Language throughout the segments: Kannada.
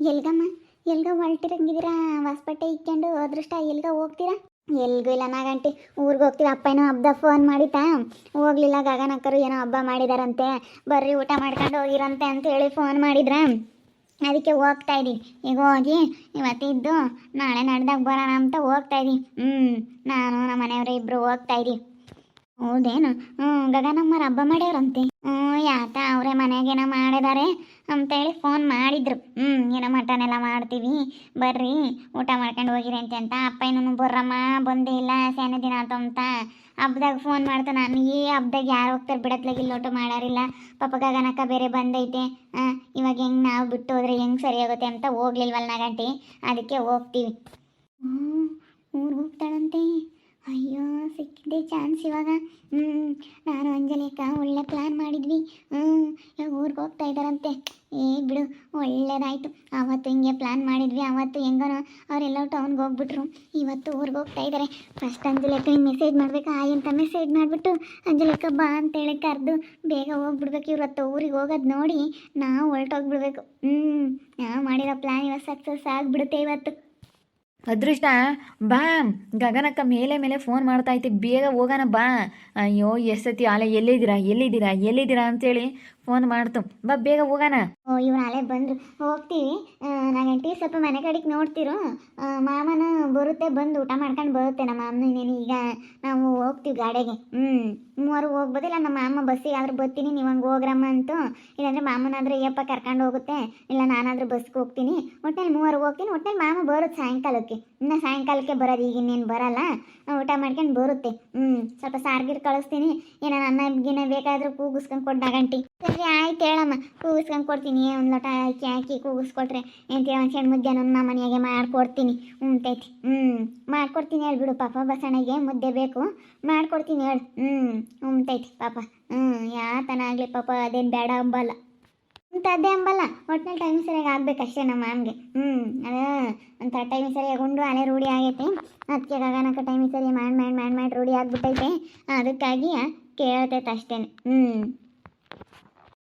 ಎಲ್ಗಮ್ಮ, ಎಲ್ಗ ಹೊಲ್ಟಿರಂಗಿದ್ದೀರಾ ಹೊಸ್ಪೇಟೆ ಇಕ್ಕೊಂಡು ಅದೃಷ್ಟ, ಎಲ್ಗ ಹೋಗ್ತೀರಾ? ಎಲ್ಗೂ ಇಲ್ಲ ನಾಗಂಟಿ ಊರಿಗೆ ಹೋಗ್ತೀವಿ. ಅಪ್ಪ ಏನೋ ಹಬ್ಬದ ಫೋನ್ ಮಾಡಿತಾ. ಹೋಗ್ಲಿಲ್ಲ ಗಗನಕ್ಕರು ಏನೋ ಹಬ್ಬ ಮಾಡಿದಾರಂತೆ. ಬರ್ರಿ, ಊಟ ಮಾಡ್ಕೊಂಡು ಹೋಗಿರಂತೆ ಅಂತ ಹೇಳಿ ಫೋನ್ ಮಾಡಿದ್ರ. ಅದಕ್ಕೆ ಹೋಗ್ತಾ ಇದ್ದೀವಿ ಈಗ ಹೋಗಿ, ಇವತ್ತಿದ್ದು ನಾಳೆ ನಡೆದಾಗ ಬರೋಣ ಅಂತ ಹೋಗ್ತಾ ಇದ್ದೀನಿ ಹ್ಞೂ ನಾನು ನಮ್ಮ ಮನೆಯವರು ಇಬ್ಬರು ಹೋಗ್ತಾ ಇದೀವಿ ಹೌದೇನು? ಹ್ಞೂ ಗಗನಮ್ಮರ ಹಬ್ಬ ಮಾಡ್ಯಾರಂತೆ. ಹ್ಞೂ ಯಾತ ಅವರೇ ಮನೆಗೇನೋ ಮಾಡಿದ್ದಾರೆ ಅಂತೇಳಿ ಫೋನ್ ಮಾಡಿದ್ರು. ಹ್ಞೂ ಏನೋ ಮಟನ್ ಎಲ್ಲ ಮಾಡ್ತೀವಿ, ಬರ್ರಿ, ಊಟ ಮಾಡ್ಕೊಂಡು ಹೋಗಿರಿ ಅಂತೆ ಅಂತ. ಅಪ್ಪ ಇನ್ನೂ ಬರ್ರಮ್ಮ ಬಂದೇ ಇಲ್ಲ ಸೇನೆ ದಿನ ಆತು ಅಂತ ಹಬ್ದಾಗ ಫೋನ್ ಮಾಡ್ತಾ. ನಾನು ಈ ಹಬ್ದಾಗ ಯಾರು ಹೋಗ್ತಾರೆ ಬಿಡತ್ಲಾಗ ಇಲ್ಲ ಊಟ ಮಾಡಾರಿಲ್ಲ. ಪಾಪ ಗಗನಕ್ಕ ಬೇರೆ ಬಂದೈತೆ. ಇವಾಗ ಹೆಂಗೆ ನಾವು ಬಿಟ್ಟು ಹೋದ್ರೆ ಹೆಂಗೆ ಸರಿ ಆಗುತ್ತೆ ಅಂತ ಹೋಗ್ಲಿಲ್ವಲ್ಲ ನಾಗಂಟಿ ಅದಕ್ಕೆ ಹೋಗ್ತೀವಿ. ಹ್ಞೂ ಊರಿಗೆ ಹೋಗ್ತಾಳಂತೆ. ಅಯ್ಯೋ, ಸಿಕ್ಕಿದೆ ಚಾನ್ಸ್ ಇವಾಗ. ಹ್ಞೂ ನಾನು ಅಂಜಲಿಕ ಒಳ್ಳೆ ಪ್ಲ್ಯಾನ್ ಮಾಡಿದ್ವಿ. ಹ್ಞೂ ಇವಾಗ ಊರಿಗೆ ಹೋಗ್ತಾ ಇದ್ದಾರಂತೆ ಏ, ಬಿಡು, ಒಳ್ಳೇದಾಯ್ತು. ಆವತ್ತು ಹಿಂಗೆ ಪ್ಲ್ಯಾನ್ ಮಾಡಿದ್ವಿ. ಆವತ್ತು ಹೆಂಗನೋ ಅವರೆಲ್ಲ ಟೌನ್ಗೆ ಹೋಗ್ಬಿಟ್ರು. ಇವತ್ತು ಊರಿಗೆ ಹೋಗ್ತಾ ಇದ್ದಾರೆ ಫಸ್ಟ್ ಅಂಜಲಿಕ ಮೆಸೇಜ್ ಮಾಡ್ಬೇಕು. ಆಯ್ ಅಂತ ಮೆಸೇಜ್ ಮಾಡಿಬಿಟ್ಟು ಅಕ್ಕ ಬಾ ಅಂತೇಳಿ ಕರೆದು ಬೇಗ ಹೋಗ್ಬಿಡ್ಬೇಕು. ಇವತ್ತು ಊರಿಗೆ ಹೋಗೋದು ನೋಡಿ ನಾವು ಹೊರಟೋಗ್ಬಿಡ್ಬೇಕು. ಹ್ಞೂ ನಾವು ಮಾಡಿರೋ ಪ್ಲ್ಯಾನ್ ಇವತ್ತು ಸಕ್ಸಸ್ ಆಗಿಬಿಡುತ್ತೆ ಇವತ್ತು. ಅದೃಷ್ಟ, ಬಾ. ಗಗನಕ್ಕ ಮೇಲೆ ಮೇಲೆ ಫೋನ್ ಮಾಡ್ತಾ ಐತಿ ಬೇಗ ಹೋಗೋಣ ಬಾ. ಅಯ್ಯೋ ಎಷ್ಟತಿ ಆಲೆ, ಎಲ್ಲಿದ್ದೀರಾ ಎಲ್ಲಿದ್ದೀರಾ ಎಲ್ಲಿದ್ದೀರಾ ಅಂತೇಳಿ ಫೋನ್ ಮಾಡ್ತು. ಬಾ, ಬೇಗ ಹೋಗೋಣ. ಓ, ಇವ್ರು ನಾಳೆ ಬಂದರು. ಹೋಗ್ತೀವಿ. ನಾಗಂಟಿ ಸ್ವಲ್ಪ ಮನೆ ಕಡೆಗೆ ನೋಡ್ತಿರು. ಮಾಮನ ಬರುತ್ತೆ, ಬಂದು ಊಟ ಮಾಡ್ಕೊಂಡು ಬರುತ್ತೆ. ನಮ್ಮ ಮಾಮನ ಇನ್ನೇನು ಈಗ ನಾವು ಹೋಗ್ತೀವಿ ಗಾಡಿಗೆ. ಹ್ಞೂ ಮೂವರು ಹೋಗ್ಬೋದಿಲ್ಲ. ನಮ್ಮ ಮಾಮ ಬಸ್ಸಿಗೆ ಆದ್ರೂ ಬರ್ತೀನಿ. ನೀವು ಹಂಗೆ ಹೋಗ್ರಮ್ಮ ಅಂತು. ಇಲ್ಲಾಂದ್ರೆ ಮಾಮನಾದ್ರೆ ಅಯ್ಯಪ್ಪ ಕರ್ಕೊಂಡು ಹೋಗುತ್ತೆ. ಇಲ್ಲ ನಾನಾದರೂ ಬಸ್ಗೆ ಹೋಗ್ತೀನಿ. ಒಟ್ಟಲ್ಲಿ ಮೂವರು ಹೋಗ್ತೀನಿ. ಒಟ್ಟಲ್ಲಿ ಮಾಮ ಬರುತ್ತೆ ಸಾಯಂಕಾಲಕ್ಕೆ. ಇನ್ನು ಸಾಯಂಕಾಲಕ್ಕೆ ಬರೋದು ಈಗ ಇನ್ನೇನು ಬರಲ್ಲ. ಊಟ ಮಾಡ್ಕೊಂಡು ಬರುತ್ತೆ. ಹ್ಞೂ ಸ್ವಲ್ಪ ಸಾರ್ಗಿರ್ ಕಳಿಸ್ತೀನಿ. ಏನೋ ಅನ್ನ ಗಿನ್ನ ಬೇಕಾದ್ರೂ ಕೂಗಿಸ್ಕೊಂಡು ಕೊಡ್ದಾಗಂಟಿ ಗಂಟಿ ಸರಿ, ಆಯ್ತು ಹೇಳಮ್ಮ. ಕೂಗಿಸ್ಕೊಂಡು ಕೊಡ್ತೀನಿ. ಒಂದು ಲೋಟ ಅಕ್ಕಿ ಹಾಕಿ ಕೂಗಿಸ್ಕೊಟ್ರೆ ಎಂತೀರ ಒಂದು ಸಣ್ಣ ಮುದ್ದೆ ನಮ್ಮ ಮನೆಯಾಗೆ ಮಾಡ್ಕೊಡ್ತೀನಿ. ಉಂಟೈತಿ ಹ್ಞೂ ಮಾಡ್ಕೊಡ್ತೀನಿ ಹೇಳ್ಬಿಡು ಪಾಪ. ಬಸಣಗೆ ಮುದ್ದೆ ಬೇಕು. ಮಾಡ್ಕೊಡ್ತೀನಿ ಹೇಳು. ಹ್ಞೂ ಉಂಟೈತಿ ಪಾಪ. ಹ್ಞೂ ಯಾತನ ಆಗಲಿ ಪಾಪ. ಅದೇನು ಬೇಡ ಅಂಬಲ್ಲ. ಅದೇ ಅಂಬಲ್ಲ. ಒಟ್ನಲ್ಲಿ ಟೈಮ್ ಸರಿಯಾಗಿ ಆಗ್ಬೇಕಷ್ಟೇ ನಮ್ಮ ಮ್ಯಾಮ್ಗೆ ಹ್ಞೂ ಅದ ಅಂತ ಟೈಮ್ ಸರಿಯಾಗಿ ಉಂಡು. ಅಲೆ ರೂಢಿ ಆಗೈತೆ. ಅದಕ್ಕೆ ಗಗನಕ್ಕೆ ಟೈಮ್ ಸರಿ ಮಾಡಿ ಮಾಡಿ ಮಾಡಿ ಮಾಡಿ ರೂಢಿ ಆಗ್ಬಿಟ್ಟೈತೆ. ಅದಕ್ಕಾಗಿ ಕೇಳ್ತೈತೆ ಅಷ್ಟೇ ಹ್ಞೂ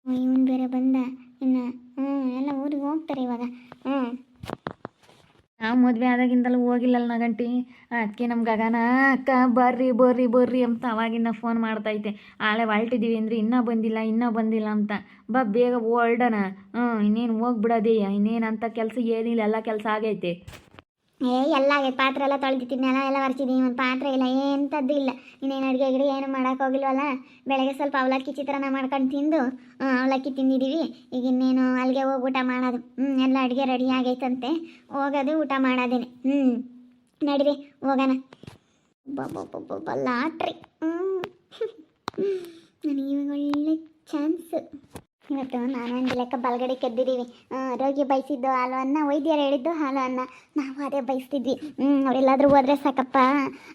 ಇವನು ಬೇರೆ ಬಂದ. ಇನ್ನ ಹ್ಞೂ ಎಲ್ಲ ಊರಿಗೆ ಹೋಗ್ತಾರೆ ಇವಾಗ. ಹ್ಞೂ ನಾವು ಮದುವೆ ಆದಾಗಿಂದಲೂ ಹೋಗಿಲ್ಲಲ್ಲ ನಗಂಟಿ. ಅದಕ್ಕೆ ನಮ್ಮ ಗಗನ, ಅಕ್ಕ, ಬರ್ರಿ ಬರ್ರಿ ಬರ್ರಿ ಅಂತ ಅವಾಗಿಂದ ಫೋನ್ ಮಾಡ್ತೈತೆ. ಆಳೆ ಹೊಲ್ಟಿದ್ದೀವಿ ಅಂದ್ರೆ ಇನ್ನೂ ಬಂದಿಲ್ಲ ಇನ್ನೂ ಬಂದಿಲ್ಲ ಅಂತ. ಬಾ, ಬೇಗ ಹೊರಡೋಣ ಹ್ಞೂ ಇನ್ನೇನು ಹೋಗ್ಬಿಡೋದೇ ಇನ್ನೇನು ಅಂತ ಕೆಲಸ ಏನಿಲ್ಲ, ಎಲ್ಲ ಕೆಲಸ ಆಗೈತೆ. ಏ, ಎಲ್ಲ ಪಾತ್ರ ಎಲ್ಲ ತೊಳೆದಿದ್ದೀನಿ ಎಲ್ಲ ಎಲ್ಲ ಒರೆಸಿದ್ದೀನಿ ಒಂದು ಪಾತ್ರೆ ಇಲ್ಲ ಎಂಥದ್ದು ಇಲ್ಲ. ಇನ್ನೇನು ಅಡುಗೆ ಗಿಡ ಏನು ಮಾಡೋಕೆ ಹೋಗಿಲ್ವಲ್ಲ? ಬೆಳಗ್ಗೆ ಸ್ವಲ್ಪ ಅವಲಕ್ಕಿ ಚಿತ್ರಾನ್ನ ಮಾಡ್ಕೊಂಡು ತಿಂದು ಅವಲಕ್ಕಿ ತಿಂದಿದ್ದೀವಿ ಈಗ ಇನ್ನೇನು ಅಲ್ಲಿಗೆ ಹೋಗಿ ಊಟ ಮಾಡೋದು. ಹ್ಞೂ ಎಲ್ಲ ಅಡುಗೆ ರೆಡಿ ಆಗೈತಂತೆ. ಹೋಗೋದು, ಊಟ ಮಾಡೋದೇನೆ. ಹ್ಞೂ ನಡೀರಿ, ಹೋಗೋಣ. ಬಬ್ಬ ಲಾಟ್ರಿ. ಹ್ಞೂ ನನಗೆ ಒಳ್ಳೆ ಚಾನ್ಸ್. ಇವತ್ತು ನಾನು ಒಂದು ಲೆಕ್ಕ ಬಲಗಡೆ ಕೆದ್ದಿದ್ದೀವಿ. ರೋಗಿ ಬಯಸಿದ್ದು ಹಾಲು ಅನ್ನ, ವೈದ್ಯರು ಹೇಳಿದ್ದು ಹಾಲು ಅನ್ನ. ನಾವು ಅದೇ ಬಯಸ್ತಿದ್ವಿ ಅವರೆಲ್ಲಾದ್ರೂ ಹೋದ್ರೆ ಸಾಕಪ್ಪ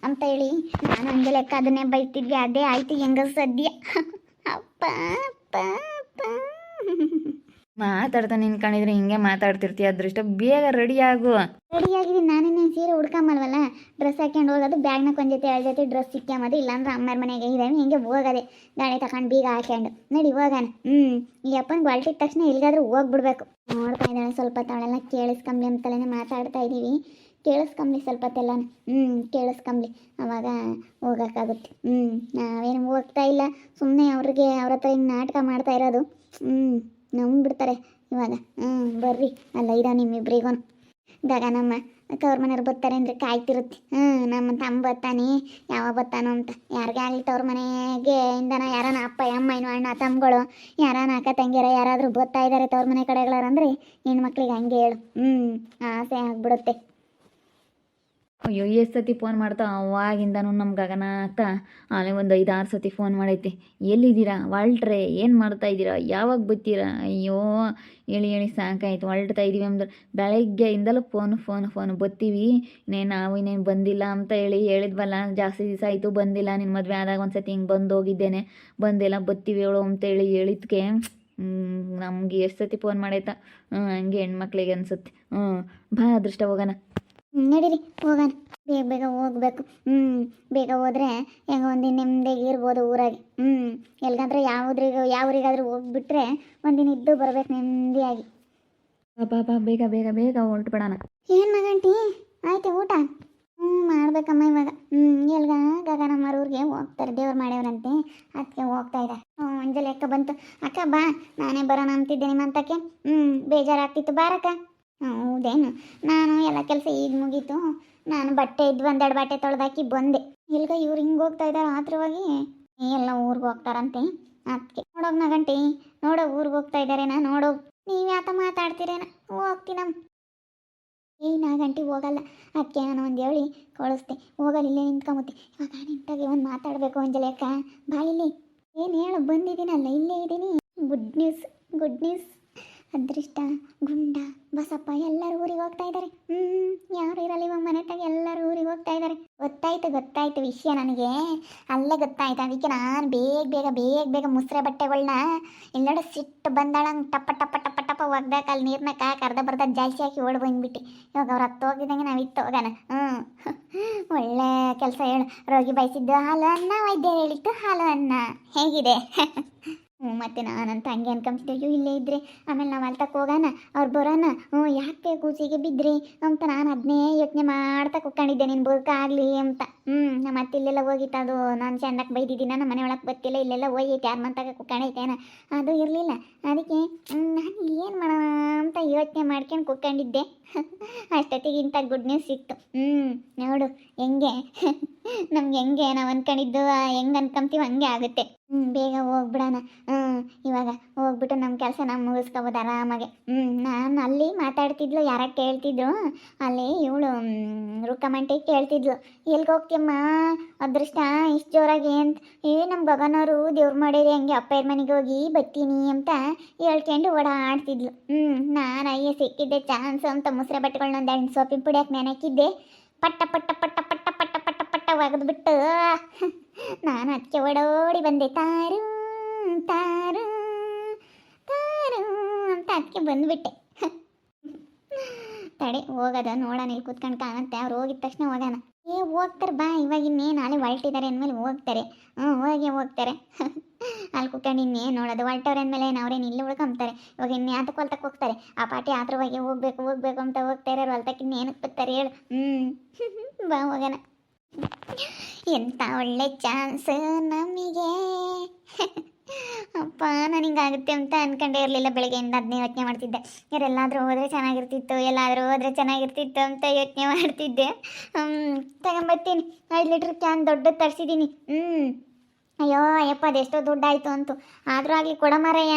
ಅಂತ ಹೇಳಿ ನಾನು ಒಂದು ಲೆಕ್ಕ ಅದನ್ನೇ ಬಯಸ್ತಿದ್ವಿ ಅದೇ ಆಯ್ತು ಹೆಂಗ ಸದ್ಯ ಅಪ್ಪ ಅಪ್ಪ ಅಪ್ಪ. ಮಾತಾಡ್ತಾ ನಿನ್ಕೊಂಡಿದ್ರೆ ಹಿಂಗೆ ಮಾತಾಡ್ತಿರ್ತೀಯ, ಅದೃಷ್ಟ. ಬೇಗ ರೆಡಿ ಆಗು. ರೆಡಿ ಆಗಿದ್ದೀನಿ. ನಾನೇ ನೀನು ಸೀರೆ ಉಡ್ಕೊಂಬಲ್ವಲ್ಲ? ಡ್ರೆಸ್ ಹಾಕೊಂಡು ಹೋಗೋದು, ಬ್ಯಾಗ್ನ ಒಂದು ಜೊತೆ ಎರಡು ಜೊತೆ ಡ್ರೆಸ್ ಸಿಕ್ಕೊಂಬೋದು ಇಲ್ಲಾಂದ್ರೆ ಅಮ್ಮರ ಮನೆಗೆ ಇದ್ದಾವೆ ಹಿಂಗೆ ಹೋಗೋದೆ. ಗಾಡಿ ತಗೊಂಡು ಬೀಗ ಹಾಕ್ಕೊಂಡು ನೋಡಿ ಹೋಗೋಣ. ಹ್ಞೂ ಈ ಅಪ್ಪನ ಹೊಲ್ಟಿದ ತಕ್ಷಣ ಎಲ್ಲಿಗಾದ್ರೂ ಹೋಗ್ಬಿಡ್ಬೇಕು. ನೋಡ್ತಾ ಇದ್ದಾನೆ ಸ್ವಲ್ಪ ತಾಳೆಲ್ಲ ಕೇಳಿಸ್ಕಂಬ್ಲಿ ಅಂತಲೇ ಮಾತಾಡ್ತಾ ಇದ್ದೀವಿ. ಕೇಳಿಸ್ಕಂಬ್ಲಿ ಸ್ವಲ್ಪ ತೆಲ್ಲ ಹ್ಞೂ ಕೇಳಿಸ್ಕಂಬ್ಲಿ. ಅವಾಗ ಹೋಗೋಕ್ಕಾಗುತ್ತೆ ಹ್ಞೂ ನಾವೇನು ಹೋಗ್ತಾ ಇಲ್ಲ. ಸುಮ್ಮನೆ ಅವ್ರಿಗೆ, ಅವ್ರ ಹತ್ರ ಹಿಂಗೆ ನಾಟಕ ಮಾಡ್ತಾ ಇರೋದು. ಹ್ಞೂ ನಂಬಿಡ್ತಾರೆ ಇವಾಗ ಹ್ಞೂ ಬರ್ರಿ. ಅಲ್ಲ ಇದ ನಿಮ್ಮಿಬ್ರಿಗೂ ಗಗನಮ್ಮ ತವ್ರ ಮನೆಯವ್ರು ಬರ್ತಾರೆ ಅಂದರೆ ಕಾಯ್ತಿರುತ್ತೆ. ಹ್ಞೂ ನಮ್ಮ ತಮ್ಮ ಬರ್ತಾನೆ ಯಾವಾಗ ಬರ್ತಾನೋ ಅಂತ. ಯಾರಿಗೆ ಆಗಲಿ ತವ್ರ ಮನೆಗೆ ಇಂದನ ಯಾರನ ಅಪ್ಪ ಅಮ್ಮ ಏನು ಅಣ್ಣ, ತಮ್ಮಗಳು, ಯಾರನ ಅಕ್ಕ, ತಂಗಿಯರ ಯಾರಾದರೂ ಬರ್ತಾ ಇದ್ದಾರೆ ತವ್ರ ಮನೆ ಕಡೆಗಳಾರಂದ್ರೆ ಹೆಣ್ಮಕ್ಳಿಗೆ ಹಂಗೆ ಹೇಳು. ಹ್ಞೂ ಆಸೆ ಆಗ್ಬಿಡುತ್ತೆ. ಅಯ್ಯೋ, ಎಷ್ಟು ಸತಿ ಫೋನ್ ಮಾಡ್ತಾ ಅವಾಗಿಂದನೂ ನಮ್ಮ ಗಗನ ಅಕ್ಕ ಆಮೇಲೆ ಒಂದು ಐದು ಆರು ಸತಿ ಫೋನ್ ಮಾಡೈತಿ. ಎಲ್ಲಿದ್ದೀರಾ? ಹೊಲ್ಟ್ರೆ ಏನು ಮಾಡ್ತಾ ಇದ್ದೀರಾ? ಯಾವಾಗ ಬತ್ತೀರಾ? ಅಯ್ಯೋ, ಹೇಳಿ ಹೇಳಿ, ಸಾಕಾಯ್ತು. ಹೊಲ್ಟ್ತಾ ಇದ್ದೀವಿ ಅಂದ್ರೆ ಬೆಳಗ್ಗೆಯಿಂದಲೂ ಫೋನ್ ಫೋನ್ ಫೋನ್ ಬತ್ತೀವಿ. ಇನ್ನೇನು ನಾವು ಇನ್ನೇನು ಬಂದಿಲ್ಲ ಅಂತ ಹೇಳಿ ಹೇಳಿದ್ವಲ್ಲ, ಜಾಸ್ತಿ ದಿವಸ ಆಯಿತು, ಬಂದಿಲ್ಲ. ನಿನ್ನ ಮದುವೆ ಆದಾಗ ಒಂದು ಸತಿ ಹಿಂಗೆ ಬಂದು ಹೋಗಿದ್ದೇನೆ. ಬಂದಿಲ್ಲ, ಬತ್ತೀವಿ ಹೇಳು ಅಂತೇಳಿ ಹೇಳಿದ್ಕೆ ನಮ್ಗೆ ಎಷ್ಟು ಸತಿ ಫೋನ್ ಮಾಡೈತ? ಹಂಗೆ ಹೆಣ್ಮಕ್ಳಿಗೆ ಅನ್ಸುತ್ತೆ. ಹ್ಞೂ ಬಾ, ಅದೃಷ್ಟ ಹೋಗೋಣ. ನಡೀರಿ ಹೋಗೋಣ. ಬೇಗ ಬೇಗ ಹೋಗ್ಬೇಕು. ಹ್ಞೂ ಬೇಗ ಹೋದ್ರೆ ಹೆಂಗ ಒಂದಿನ ನೆಮ್ಮದಿಯಾಗಿ ಇರ್ಬೋದು ಊರಾಗೆ. ಹ್ಞೂ ಎಲ್ಲಿಗಾದ್ರೂ ಯಾವುದ್ರಿಗೆ ಯಾವ ಊರಿಗಾದ್ರೂ ಹೋಗ್ಬಿಟ್ರೆ ಒಂದಿನ ಇದ್ದು ಬರ್ಬೇಕು ನೆಮ್ಮದಿಯಾಗಿ. ಬಾಬಾ ಬಾ ಬೇಗ ಬೇಗ ಬೇಗ ಹೊರಟ್ಬಿಡೋಣ ಏನು ಮಗಂಟಿ? ಆಯ್ತು ಊಟ? ಹ್ಞೂ ಮಾಡ್ಬೇಕಮ್ಮ ಇವಾಗ. ಹ್ಞೂ ಎಲ್ಗ ಗಗನ ಊರಿಗೆ ಹೋಗ್ತಾರೆ. ದೇವ್ರು ಮಾಡ್ಯವ್ರಂತೆ. ಅದಕ್ಕೆ ಹೋಗ್ತಾ ಇದ್ದ ಹ್ಞೂ ಅಂಜಲಿ ಅಕ್ಕ ಬಂತು. ಅಕ್ಕ ಬಾ ನಾನೇ ಬರೋಣ ಅಂತಿದ್ದೆ ನಿಮ್ಮ ಅಂತಕ್ಕೆ ಹ್ಞೂ ಬೇಜಾರಾಗ್ತಿತ್ತು. ಬಾರಕ್ಕ. ಹೌದೇನು? ನಾನು ಎಲ್ಲ ಕೆಲಸ ಈಗ ಮುಗೀತು. ನಾನು ಬಟ್ಟೆ ಇದ್ದು ಒಂದೆರಡು ಬಟ್ಟೆ ತೊಳೆದಾಕಿ ಬಂದೆ. ಇಲ್ಗ ಇವ್ರು ಹಿಂಗೆ ಹೋಗ್ತಾ ಇದ್ದಾರೆ ಆತ್ರವಾಗಿ? ಎಲ್ಲ ಊರಿಗೆ ಹೋಗ್ತಾರಂತೆ. ಅದಕ್ಕೆ ನೋಡೋಗ್ ನಗಂಟಿ, ನೋಡೋ ಊರಿಗೆ ಹೋಗ್ತಾ ಇದ್ದಾರೇನ ನೋಡೋ. ನೀವು ಯಾತ ಮಾತಾಡ್ತೀರೇನ? ಹೋಗ್ತೀನಮ್ಮ ಏ ನಾ ಗಂಟೆ ಹೋಗಲ್ಲ. ಅದಕ್ಕೆ ನಾನು ಒಂದು ಹೇಳಿ ಕಳಿಸ್ತೆ ಹೋಗಲ್ಲ ಇಲ್ಲೇ ನಿಂತ್ಕೊಂಬುತ್ತೆ ಇವಾಗ ನಿಂತಾಗೆ ಒಂದು ಮಾತಾಡಬೇಕು ಅಂಜಲಿ ಅಕ್ಕ. ಬಾ ಇಲ್ಲಿ. ಏನು ಹೇಳು, ಬಂದಿದ್ದೀನಲ್ಲ, ಇಲ್ಲೇ ಇದ್ದೀನಿ ಗುಡ್ ನ್ಯೂಸ್ ಗುಡ್ ನ್ಯೂಸ್ ಅದೃಷ್ಟ, ಗುಂಡ, ಬಸಪ್ಪ ಎಲ್ಲರೂ ಊರಿಗೆ ಹೋಗ್ತಾ ಇದ್ದಾರೆ ಹ್ಮ್, ಯಾರು ಇರಲಿ ಇವಾಗ ಮನೆ ತಾಗ ಎಲ್ಲರೂ ಊರಿಗೆ ಹೋಗ್ತಾ ಇದ್ದಾರೆ ಗೊತ್ತಾಯ್ತು ಗೊತ್ತಾಯ್ತು ವಿಷಯ ನನಗೆ. ಅಲ್ಲೇ ಗೊತ್ತಾಯ್ತು ಅದಕ್ಕೆ ನಾನು ಬೇಗ ಬೇಗ ಬೇಗ ಬೇಗ ಮುಸ್ರೆ ಬಟ್ಟೆಗಳನ್ನ ಎಲ್ಲಡೆ ಸಿಟ್ಟು ಬಂದಾಳಂಗೆ ಟಪ್ಪ ಟಪ್ಪ ಟಪ್ಪ ಟಪ್ಪ ಒಗ್ಬೇಕು ಅಲ್ಲಿ ನೀರನ್ನ ಹಾಕಿ ಅರ್ಧ ಬರ್ದ ಜಾಸ್ತಿ ಹಾಕಿ ಓಡ್ ಬಂದ್ಬಿಟ್ಟು. ಇವಾಗ ಅವ್ರು ಹತ್ತು ಹೋಗಿದ್ದಂಗೆ ನಾವು ಇತ್ತು ಹೋಗೋಣ. ಹ್ಞೂ ಒಳ್ಳೆ ಕೆಲಸ ಹೇಳು. ರೋಗಿ ಬಯಸಿದ್ದು ಹಾಲು ಅನ್ನ ವೈದ್ಯರು ಹೇಳಿತ್ತು ಹಾಲು ಅನ್ನ ಹೇಗಿದೆ? ಹ್ಞೂ ಮತ್ತೆ ನಾನಂತ ಹಂಗೆ ಅನ್ಕೊಂಬಿಟ್ಟಿದ್ದೆ. ಅಯ್ಯೋ, ಇಲ್ಲೇ ಇದ್ರೆ ಆಮೇಲೆ ನಾವು ಅಲ್ತಕ್ಕೆ ಹೋಗೋಣ ಅವ್ರು ಬರೋಣ ಹ್ಞೂ ಯಾಕೆ ಕೂಸಿಗೆ ಬಿದ್ದರೆ ಅಂತ ನಾನು ಅದನ್ನೇ ಯೋಚನೆ ಮಾಡ್ತಾ ಕುತ್ಕೊಂಡಿದ್ದೆ. ನಿನ್ನ ಬದುಕಾಗಲಿ ಅಂತ. ಹ್ಞೂ ನಮ್ಮ ಅತ್ತೆ ಇಲ್ಲೆಲ್ಲ ಹೋಗಿತ್ತು. ಅದು ನಾನು ಚಂದಕ್ಕೆ ಬೈದಿದ್ದೀನಿ ನಮ್ಮ ಮನೆ ಒಳಗೆ ಬತ್ತಿಲ್ಲ ಇಲ್ಲೆಲ್ಲ ಹೋಗೈತೆ ಯಾರ ಮಂತಾಗ ಕುತ್ಕೊಂಡೈತೇನ ಅದು ಇರಲಿಲ್ಲ. ಅದಕ್ಕೆ ನಾನು ಏನು ಮಾಡೋಣ ಅಂತ ಯೋಚನೆ ಮಾಡ್ಕೊಂಡು ಕುಕ್ಕೊಂಡಿದ್ದೆ ಅಷ್ಟೊತ್ತಿಗೆ ಇಂಥ ಗುಡ್ ನ್ಯೂಸ್ ಸಿಕ್ತು. ಹ್ಞೂ ನೋಡು, ಹೆಂಗೆ? ನಮ್ಗೆ ಹೆಂಗೆ? ನಾವು ಅನ್ಕೊಂಡಿದ್ದು, ಹೆಂಗೆ ಅನ್ಕೊಂತೀವಿ ಹಂಗೆ ಆಗುತ್ತೆ. ಹ್ಞೂ ಬೇಗ ಹೋಗ್ಬಿಡೋಣ. ಇವಾಗ ಹೋಗ್ಬಿಟ್ಟು ನಮ್ಮ ಕೆಲಸ ನಾವು ಮುಗಿಸ್ಕೋಬೋದು ಆರಾಮಾಗೆ ಹ್ಞೂ ನಾನು ಅಲ್ಲಿ ಮಾತಾಡ್ತಿದ್ಲು ಯಾರ ಕೇಳ್ತಿದ್ರು ಅಲ್ಲಿ ಇವಳು ರುಕ್ಕಮಂಟಿ ಕೇಳ್ತಿದ್ಲು ಎಲ್ಲಿಗೆ ಹೋಗ್ತೀಯಮ್ಮ ಅದೃಷ್ಟ ಇಷ್ಟು ಜೋರಾಗಿ ಅಂತ ಏ ನಮ್ಮ ಗಗನವರು ದೇವ್ರು ಮಾಡಿರಿ ಹಂಗೆ ಅಪ್ಪಯ್ಯರ ಮನೆಗೆ ಹೋಗಿ ಬರ್ತೀನಿ ಅಂತ ಹೇಳ್ಕೊಂಡು ಓಡಾಡ್ತಿದ್ಲು ಹ್ಞೂ ನಾನು ಅಯ್ಯ ಸಿಕ್ಕಿದ್ದೆ ಚಾನ್ಸ್ ಅಂತ ಮುಸ್ರೆ ಬಟ್ಟೆಗಳನ್ನ ಒಂದು ಎರಡು ಸೋಪಿನ ಪುಡಿ ಹಾಕಿ ನೆನಕಿದ್ದೆ ಪಟ್ಟ ಪಟ್ಟ ಪಟ್ಟ ಪಟ್ಟ ಪಟ್ಟ ಪಟ್ಟ ಪಟ್ಟ ಒಗೆದ್ಬಿಟ್ಟು ನಾನು ಅದಕ್ಕೆ ಓಡೋಡಿ ಬಂದೆ ತಾರು ತಾರು ತಾರು ಅಂತ ಅದಕ್ಕೆ ಬಂದ್ಬಿಟ್ಟೆ. ತಡೆ, ಹೋಗೋದ, ನೋಡೋಣ, ಇಲ್ಲಿ ಕೂತ್ಕೊಂಡು ಕಾಣುತ್ತೆ. ಅವ್ರು ಹೋಗಿದ ತಕ್ಷಣ ಹೋಗೋಣ. ಏ, ಹೋಗ್ತಾರೆ, ಬಾ, ಇವಾಗ ಇನ್ನೇನು, ನಾಳೆ ಹೊರಟಿದ್ದಾರೆ ಅಂದಮೇಲೆ ಹೋಗ್ತಾರೆ. ಹ್ಞೂ ಹೋಗಿ ಹೋಗ್ತಾರೆ. ಅಲ್ಲಿ ಕೂತ್ಕೊಂಡು ಇನ್ನೇನು ನೋಡೋದು? ಹೊರಟವ್ರು ಅಂದಮೇಲೆ ಅವ್ರೇನು ಇಲ್ಲಿ ಉಳ್ಕೊಂತಾರೆ ಇವಾಗ ಇನ್ನು ಯಾತಕ್ಕೆ ಹೊಲ್ತಕ್ಕೆ ಹೋಗ್ತಾರೆ? ಆ ಪಾಟಿ ಹೋಗಿ ಹೋಗ್ಬೇಕು ಹೋಗ್ಬೇಕು ಅಂತ ಹೋಗ್ತಾ ಇರೋರು, ಹೊಲ್ತಕ್ಕೆ ಇನ್ನೇನಕ್ಕೆ ಬರ್ತಾರೆ ಹೇಳು. ಹ್ಞೂ ಬಾ, ಹೋಗೋಣ. ಎಂಥ ಒಳ್ಳೆ ಚಾನ್ಸ್ ನಮಗೆ. ಅಪ್ಪ ನನಗಾಗುತ್ತೆ ಅಂತ ಅನ್ಕೊಂಡೇ ಇರಲಿಲ್ಲ ಬೆಳಗ್ಗೆಯಿಂದ. ಅದನ್ನೇ ಯೋಚನೆ ಮಾಡ್ತಿದ್ದೆ. ಇವರೆಲ್ಲಾದರೂ ಹೋದರೆ ಚೆನ್ನಾಗಿರ್ತಿತ್ತು, ಎಲ್ಲಾದರೂ ಹೋದರೆ ಚೆನ್ನಾಗಿರ್ತಿತ್ತು ಅಂತ ಯೋಚನೆ ಮಾಡ್ತಿದ್ದೆ. ತಗೊಂಬರ್ತೀನಿ. ಐದು ಲೀಟ್ರ್ ಕ್ಯಾನ್ ದೊಡ್ಡದು ತರಿಸಿದ್ದೀನಿ ಹ್ಞೂ ಅಯ್ಯೋ, ಅಯ್ಯಪ್ಪ, ಅದೆಷ್ಟೋ ದುಡ್ಡಾಯಿತು ಅಂತು. ಆದರೂ ಆಗಲಿ ಕೊಡ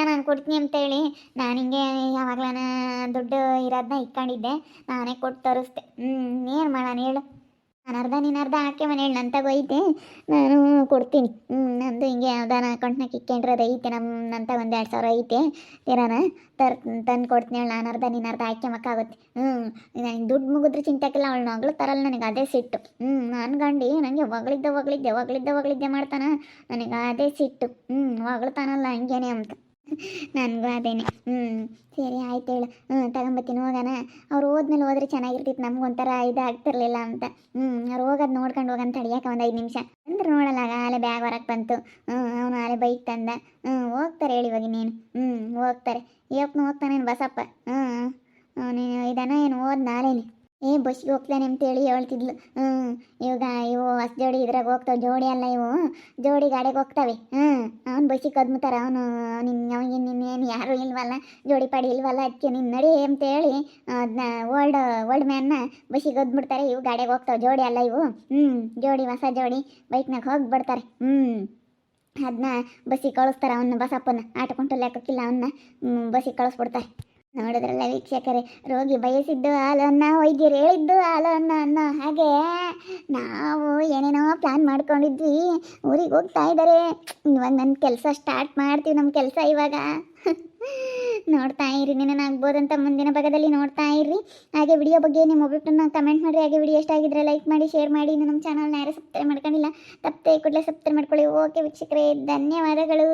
ನಾನು ಕೊಡ್ತೀನಿ ಅಂತೇಳಿ ನಾನು ಹಿಂಗೆ ಯಾವಾಗಲೂ ದುಡ್ಡು ಇರೋದನ್ನ ಇಟ್ಕೊಂಡಿದ್ದೆ. ನಾನೇ ಕೊಟ್ಟು ತರಿಸ್ದೆ. ಹ್ಞೂ ಏನು ಮಾಡೋಣ ಹೇಳು. ನಾನು ಅರ್ಧ, ನೀನು ಅರ್ಧ ಹಾಕಿ ಮನೇಲಿ ನನ್ನ ತಗೋಯ್ತೆ ನಾನು ಕೊಡ್ತೀನಿ. ನಂದು ಹಿಂಗೆ ಯಾವ್ದಾನ ಅಕೌಂಟ್ನಾಗ ಕಿಕ್ಕೊಂಡಿರೋದು ಐತೆ. ನಮ್ಮ ನಂತ ಒಂದು ಎರಡು ಸಾವಿರ ಐತೆ. ತೀರಾನ? ತರ್, ತಂದು ಕೊಡ್ತೀನಿ ಹೇಳಿ. ನಾನು ಅರ್ಧ, ನೀನು ಅರ್ಧ ಹಾಕ್ಯಮಕ್ಕಾಗುತ್ತೆ ಹ್ಞೂ ನನಗೆ ದುಡ್ಡು ಮುಗಿದ್ರೆ ಚಿಂತೆಕಿಲ್ಲ. ಅವಳು ಮಗಳು ತರಲ್ಲ. ನನಗೆ ಅದೇ ಸಿಟ್ಟು. ಹ್ಞೂ ನಾನು ಗಂಡಿ. ನನಗೆ ಒಗಳಿದ್ದೆ ಒಗಳಿದ್ದೆ ಒಗಳಿದ್ದೆ ಒಗಳಿದ್ದೆ ಮಾಡ್ತಾನೆ. ನನಗೆ ಅದೇ ಸಿಟ್ಟು. ಹ್ಞೂ ಹೊಗಳ್ತಾನಲ್ಲ ಹಂಗೇನೆ ಅಂತ. ನನಗೂ ಅದೇನೆ. ಹ್ಞೂ ಸರಿ ಆಯ್ತು ಹೇಳು. ಹ್ಞೂ ತಗೊಂಬತ್ತೀನಿ, ಹೋಗೋಣ. ಅವ್ರು ಹೋದ್ಮೇಲೆ ಹೋದ್ರೆ ಚೆನ್ನಾಗಿರ್ತಿತ್ತು. ನಮ್ಗೊಂಥರ ಇದು ಆಗ್ತಿರ್ಲಿಲ್ಲ ಅಂತ. ಹ್ಞೂ ಅವ್ರು ಹೋಗೋದು ನೋಡ್ಕೊಂಡು ಹೋಗಂತ ತಡಿಯಕ್ಕೆ ಒಂದು ಐದು ನಿಮಿಷ. ಅಂದ್ರೆ ನೋಡಲ್ಲ, ಆಲೆ ಬ್ಯಾಗ್ ಹೊರಗೆ ಬಂತು. ಹ್ಞೂ ಅವನು ಆಲೆ ಬೈಕ್ ತಂದ. ಹ್ಞೂ ಹೋಗ್ತಾರೆ ಹೇಳಿ ಇವಾಗ ನೀನು. ಹ್ಞೂ ಹೋಗ್ತಾರೆ. ಇವತ್ತು ಹೋಗ್ತಾನೇನು ಬಸಪ್ಪ? ಹ್ಞೂ ನೀನು ಇದನ್ನ ಏನು ಓದ್ ನಾಳೆನೆ. ಏ ಬಸ್ಗೆ ಹೋಗ್ತಾನೆ ಅಂತೇಳಿ ಹೇಳ್ತಿದ್ಲು. ಹ್ಞೂ ಇವಾಗ ಇವು ಹೊಸ ಜೋಡಿ ಇದ್ರಾಗ ಹೋಗ್ತಾವೆ, ಜೋಡಿ ಅಲ್ಲ ಇವು. ಜೋಡಿ ಗಾಡಿಗೆ ಹೋಗ್ತಾವೆ. ಹ್ಞೂ ಅವ್ನು ಬಸ್ಸಿಗೆ ಕದ್ಮುತ್ತಾರ ಅವನು ನಿನ್ನ ಅವನಿಗೆ ನಿನ್ನೇನು ಯಾರೂ ಇಲ್ವಲ್ಲ, ಜೋಡಿ ಪಾಡಿ ಇಲ್ವಲ್ಲ ಅದಕ್ಕೆ ನಿನ್ನ ನಡಿ ಅಂತೇಳಿ ಅದನ್ನ ಓಲ್ಡ್ ಓಲ್ಡ್ ಮ್ಯಾನ್ನ ಬಸ್ಸಿಗೆ ಕದ್ಬಿಡ್ತಾರೆ. ಇವು ಗಾಡಿಗೆ ಹೋಗ್ತಾವೆ, ಜೋಡಿ ಅಲ್ಲ ಇವು. ಹ್ಞೂ ಜೋಡಿ, ಹೊಸ ಜೋಡಿ. ಬೈಕ್ನಾಗ ಹೋಗಿ ಬಿಡ್ತಾರೆ. ಹ್ಞೂ ಅದನ್ನ ಬಸ್ಸಿಗೆ ಕಳಿಸ್ತಾರೆ ಅವನ್ನ ಬಸಪ್ಪನ. ಆಟಕೊಂಡು ಲೆಕ್ಕಕ್ಕಿಲ್ಲ ಅವನ್ನ ಬಸ್ಸಿಗೆ ಕಳಿಸ್ಬಿಡ್ತಾರೆ. ನೋಡಿದ್ರಲ್ಲ ವೀಕ್ಷಕರೇ, ರೋಗಿ ಬಯಸಿದ್ದು ಹಾಲನ್ನ, ವೈದ್ಯರು ಹೇಳಿದ್ದು ಹಾಲನ್ನ ಅನ್ನೋ ಹಾಗೆ ನಾವು ಏನೇನೋ ಪ್ಲ್ಯಾನ್ ಮಾಡ್ಕೊಂಡಿದ್ವಿ. ಊರಿಗೆ ಹೋಗ್ತಾ ಇದ್ದಾರೆ. ಇವಾಗ ನನ್ನ ಕೆಲಸ ಸ್ಟಾರ್ಟ್ ಮಾಡ್ತೀವಿ ನಮ್ಮ ಕೆಲಸ ಇವಾಗ. ನೋಡ್ತಾ ಇರಿ ಆಗ್ಬೋದಂತ ಮುಂದಿನ ಭಾಗದಲ್ಲಿ ನೋಡ್ತಾ ಇರ್ರಿ ಹಾಗೆ ವಿಡಿಯೋ ಬಗ್ಗೆ ನಿಮ್ಮ ಒಬ್ಬರನ್ನ ಕಮೆಂಟ್ ಮಾಡಿರಿ. ಹಾಗೆ ವಿಡಿಯೋ ಎಷ್ಟಾಗಿದ್ರೆ ಲೈಕ್ ಮಾಡಿ ಶೇರ್ ಮಾಡಿ. ಇನ್ನು ನಮ್ಮ ಚಾನಲ್ನ ಯಾರು ಸಬ್ಸ್ಕ್ರೈಬ್ ಮಾಡ್ಕೊಂಡಿಲ್ಲ, ತಪ್ಪದೆ ಕೂಡಲೇ ಸಬ್ಸ್ಕ್ರೈಬ್ ಮಾಡ್ಕೊಳ್ಳಿ. ಓಕೆ ವೀಕ್ಷಕರೇ, ಧನ್ಯವಾದಗಳು.